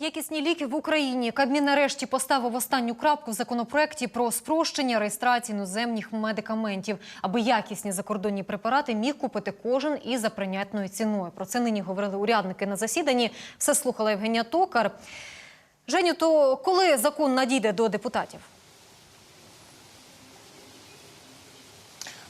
Якісні ліки в Україні. Кабмін нарешті поставив останню крапку в законопроекті про спрощення реєстрації іноземних медикаментів, аби якісні закордонні препарати міг купити кожен і за прийнятною ціною. Про це нині говорили урядники на засіданні. Все слухала Євгенія Токар. Женю, то коли закон надійде до депутатів?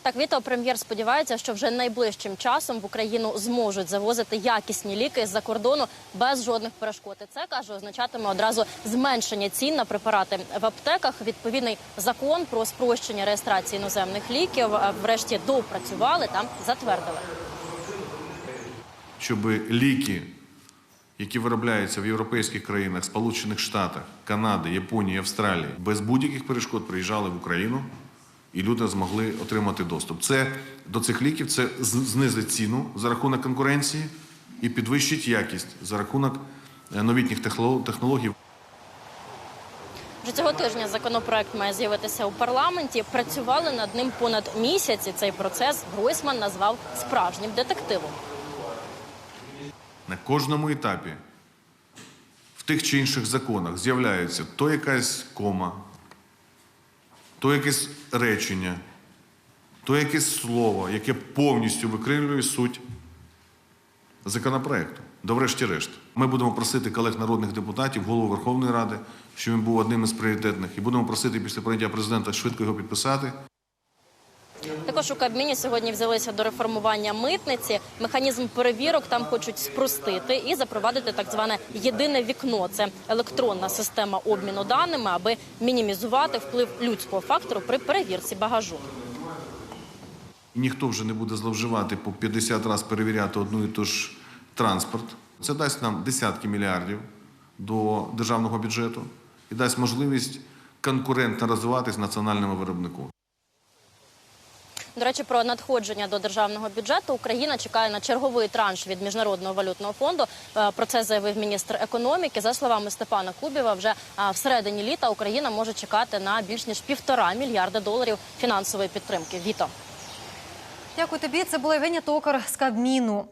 Так, Віто, прем'єр сподівається, що вже найближчим часом в Україну зможуть завозити якісні ліки з-за кордону без жодних перешкод. Це каже, означатиме одразу зменшення цін на препарати в аптеках. Відповідний закон про спрощення реєстрації іноземних ліків е, врешті доопрацювали та затвердили. щоб ліки, які виробляються в європейських країнах, Сполучених Штатах, Канади, Японії, Австралії, без будь-яких перешкод приїжджали в Україну, і люди змогли отримати доступ. Це до цих ліків це знизить ціну за рахунок конкуренції і підвищить якість за рахунок е, новітніх технологій. Вже цього тижня законопроект має з'явитися у парламенті. Працювали над ним понад місяць. І цей процес Гройсман назвав справжнім детективом. На кожному етапі в тих чи інших законах з'являється то якась кома, то якесь речення, то якесь слово, яке повністю викривлює суть законопроекту. До врешті-решт, ми будемо просити колег народних депутатів, голову Верховної Ради, щоб він був одним із пріоритетних, і будемо просити після прийняття президента швидко його підписати. Також у Кабміні сьогодні взялися до реформування митниці. Механізм перевірок там хочуть спростити і запровадити так зване єдине вікно. Це електронна система обміну даними, аби мінімізувати вплив людського фактору при перевірці багажу. Ніхто вже не буде зловживати по 50 разів перевіряти одну і ту ж транспорт. Це дасть нам десятки мільярдів до державного бюджету і дасть можливість конкурентно розвиватись національному виробнику. До речі, про надходження до державного бюджету Україна чекає на черговий транш від міжнародного валютного фонду. Е, Про це заявив міністр економіки. За словами Степана Кубєва, вже в всередині літа Україна може чекати на більш ніж півтора мільярда доларів фінансової підтримки. Віто. Дякую тобі. Це була Євгенія Токар з Кабміну.